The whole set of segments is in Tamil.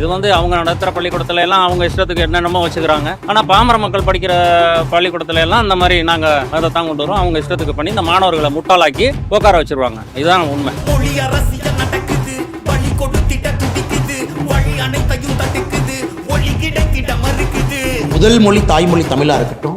இது வந்து அவங்க நடத்துகிற பள்ளிக்கூடத்துல எல்லாம் அவங்க இஷ்டத்துக்கு என்னென்னமோ வச்சுக்கிறாங்க. ஆனால் பாமர மக்கள் படிக்கிற பள்ளிக்கூடத்துல எல்லாம் இந்த மாதிரி நாங்கள் அதை தான் கொண்டு வரோம். அவங்க இஷ்டத்துக்கு பண்ணி இந்த மாணவர்களை முட்டாளாக்கி உட்கார வச்சிருவாங்க. இதுதான் உண்மை. முதல் மொழி தாய்மொழி தமிழா இருக்கட்டும்.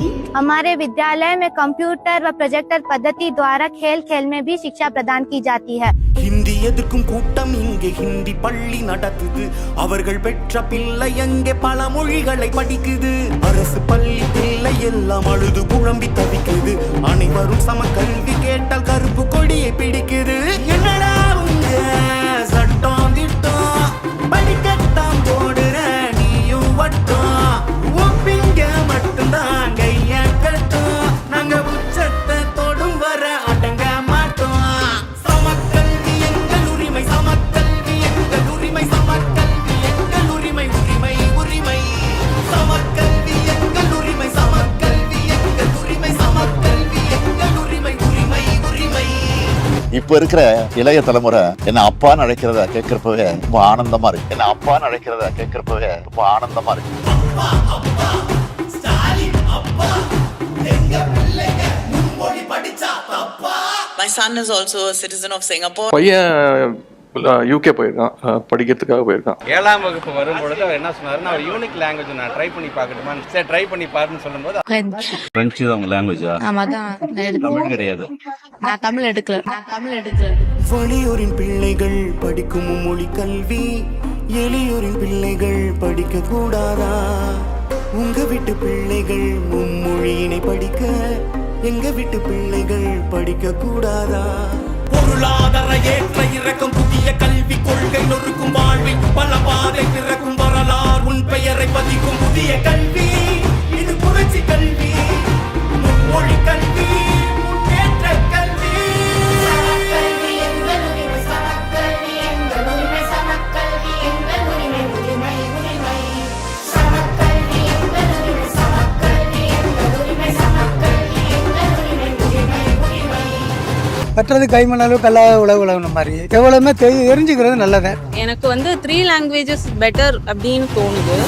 दी हमारे विद्यालय में कंप्यूटर व प्रोजेक्टर पद्धति द्वारा खेल खेल में भी शिक्षा प्रदान की जाती है। ஹிந்தி எதிர்க்கும் கூட்டம் இங்கே ஹிந்தி பள்ளி நடத்துது அவர்கள் பெற்ற பிள்ளை எங்கே பல மொழிகளை படிக்குது அரசு பள்ளி பிள்ளை எல்லாம் அழுது குழம்பி தவிக்குது அனைவரும் சம கல்வி கேட்டால் கருப்பு இப்ப இருக்கிற இளைய தலைமுறை என்ன அப்பான்னு அழைக்கிறத கேட்கிறப்பவே ரொம்ப ஆனந்தமா இருக்கு என்ன அப்பான்னு அழைக்கிறத கேட்கிறப்பவே ரொம்ப ஆனந்தமா இருக்கு ஸ்டாலின் அப்பா எங்க பிள்ளைங்க மும்மொழி படிச்சா தப்பா My son is also a citizen of Singapore. பையன் யூகே போயிருக்கான். படிக்கிறதுக்காக போயிருக்கான். ஏழாம் வகுப்பு வரும்பொழுது அவர் என்ன சொன்னாருன்னா அவர் யூனிக் லாங்குவேஜ் நான் ட்ரை பண்ணி பார்க்கட்டுமா? சரி ட்ரை பண்ணி பாருன்னு சொல்லும்போது பிரெஞ்சு தான் உங்க லாங்குவேஜா ஆமா தான் தமிழ் கிடையாது. நான் தமிழ் எடுக்கல. நான் தமிழ் எடுக்கல. வெளியூரின் பிள்ளைகள் படிக்கும் மும்மொழி கல்வி எளியூரின் பிள்ளைகள் படிக்க கூடாதா? உங்க வீட்டு பிள்ளைகள் மும்மொழியினை படிக்க எங்க வீட்டு பிள்ளைகள் படிக்க கூடாதா? பொருளாதார ஏற்ற இறக்கம் புதிய கல்வி கொள்கை நொறுக்கும் வாழ்வை பல பாதை கட்டுறது கைமணாலும் கல்லா உழவு உழவுன மாதிரி. எவ்வளவுமே தெரி தெரிஞ்சுக்கிறது நல்லது. எனக்கு வந்து த்ரீ லாங்குவேஜஸ் பெட்டர் அப்படின்னு தோணுது.